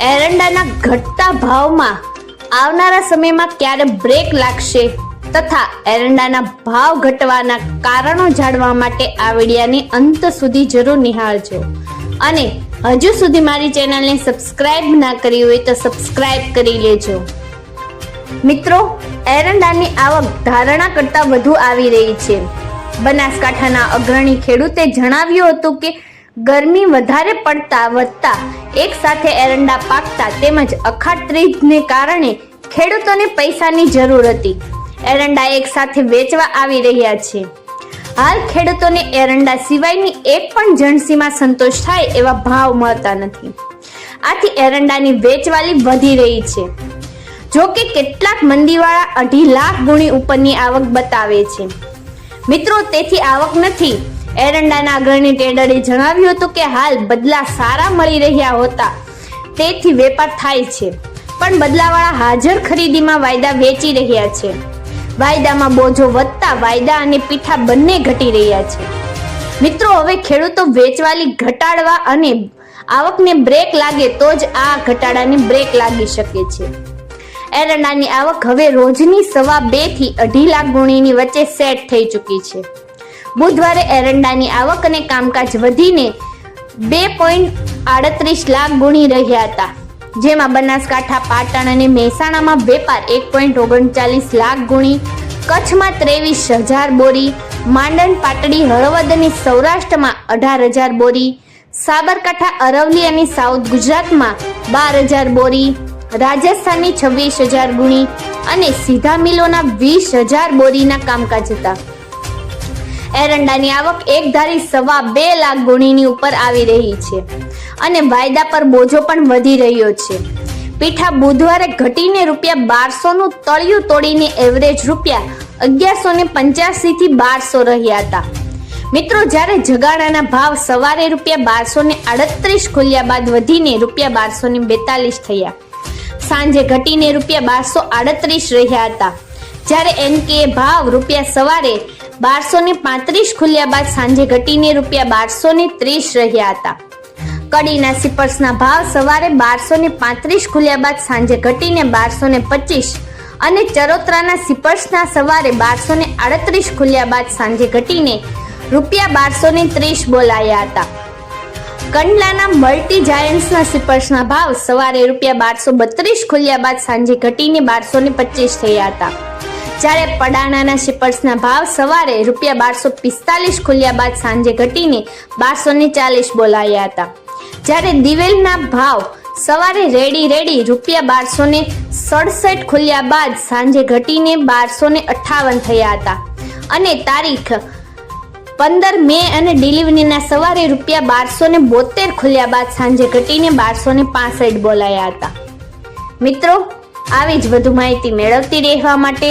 એરંડાના ઘટતા ભાવમાં આવનારા સમયમાં ક્યારે બ્રેક લાગશે તથા એરંડાના ભાવ ઘટવાના કારણો જાણવા માટે આ વિડિયાની અંત સુધી જરૂર નિહાળજો. અને હજુ સુધી મારી ચેનલને સબસ્ક્રાઇબ ના કરી હોય તો સબસ્ક્રાઇબ કરી લેજો. મિત્રો, એરંડાની આવક ધારણા કરતાં વધુ આવી રહી છે. બનાસકાંઠાના અગ્રણી ખેડૂતે જણાવ્યું હતું કે ગરમી વધારે પડતા વધતા એક સાથે એરંડા પાકતા તેમજ અખાત્રીજને કારણે ખેડૂતોને પૈસાની જરૂર હતી. એરંડા એક સાથે વેચવા આવી રહ્યા છે. હાલ ખેડૂતોને એરંડા સિવાયની એક પણ જણસીમાં સંતોષ થાય એવા ભાવ મળતા નથી. આથી એરંડાની વેચવાલી વધી રહી છે. જો કે કેટલાક મંદીવાળા અઢી લાખ ગુણી ઉપરની આવક બતાવે છે. મિત્રો, તેથી આવક નથી એરંડાના અગ્રણી ટ્રેડરે જણાવ્યું હતું કે હાલ બદલા સારા મળી રહ્યા હોતા. તેથી વેપાર થાય છે. પણ બદલાવાળા હાજર ખરીદીમાં વાયદા વેચી રહ્યા છે. વાયદામાં બોજો વધતા વાયદા અને પીઠા બંને ઘટી રહ્યા છે. મિત્રો, હવે ખેડૂતો વેચવાલી ઘટાડવા અને આવકને બ્રેક લાગે તો જ આ ઘટાડાને બ્રેક લાગી શકે છે. એરંડાની આવક હવે રોજની સવા બેથી અઢી લાખ ગુણીની વચ્ચે સેટ થઈ ચૂકી છે. બુધવારે એરંડાની આવક અને કામકાજ વધીને બે પોઈન્ટ આડત્રીસ લાખ ગુણી રહ્યા હતા, જેમાં બનાસકાંઠા, પાટણ અને મહેસાણામાં વેપાર એક પોઈન્ટ ઓગણચાલીસ લાખ ગુણી, કચ્છમાં ત્રેવીસ હજાર બોરી, માંડણ, પાટડી, હળવદ અને સૌરાષ્ટ્રમાં અઢાર હજાર બોરી, સાબરકાંઠા અરવલી અને સાઉથ ગુજરાતમાં બાર હજાર બોરી, રાજસ્થાનની છવ્વીસ હજાર ગુણી અને સીધા મિલોના વીસ હજાર બોરીના કામકાજ હતા. એરંડાની આવક એક ધારી સવા બે લાખ ગુણીની ઉપર આવી રહી છે અને વાયદા પર બોજો પણ વધી રહ્યો છે. પીઠા બુધવારે ઘટીને રૂપિયા બારસો નું તળિયું તોડીને એવરેજ રૂપિયા અગિયારસો ને પંચ્યાસી થી બારસો રહ્યા હતા. મિત્રો, જ્યારે જગાડાના ભાવ સવારે રૂપિયા બારસો ને આડત્રીસ ખુલ્યા બાદ વધીને રૂપિયા બારસો ને બેતાલીસ થયા. સાંજે ઘટીને રૂપિયા બારસો આડત્રીસ રહ્યા હતા. જ્યારે એનકે ભાવ રૂપિયા સવારે બારસો ને પાંત્રીસ ખુલ્યા બાદ સાંજે ઘટીને રૂપિયા બારસો ને ત્રીસ રહ્યા હતા. કડીના સિપર્સના ભાવ સવારે બારસો ને પાંત્રીસ ખુલ્યા બાદ સાંજે ઘટીને બારસો ને પચીસ અને ચરોતરાના સિપર્સના સવારે બારસો ને આડત્રીસ ખુલ્યા બાદ સાંજે ઘટીને રૂપિયા બારસો ને ત્રીસ બોલાયા હતા. કંડલાના મલ્ટી જાયન્ટ્સના સિપર્સના ભાવ સવારે રૂપિયા બારસો બત્રીસ ખુલ્યા બાદ સાંજે ઘટીને બારસો ને પચીસ થયા હતા. જ્યારે પડાણાના શિપર્સના ભાવ સવારે રૂપિયા બારસો પિસ્તાલીસ ખુલ્યા બાદ સાંજે ઘટીને બારસો ને ચાલીસ બોલાયા હતા. જ્યારે દિવેલના ભાવ સવારે રેડી રેડી રૂપિયા બારસો ને સડસઠ ખુલ્યા બાદ સાંજે ઘટીને બારસો ને અઠાવન થયા હતા. અને તારીખ પંદર મે અને ડિલિવરીના સવારે રૂપિયા બારસો ને બોતેર ખુલ્યા બાદ સાંજે ઘટીને બારસો ને પાસઠ બોલાયા હતા. મિત્રો, આવી જ વધુ માહિતી મેળવતી રહેવા માટે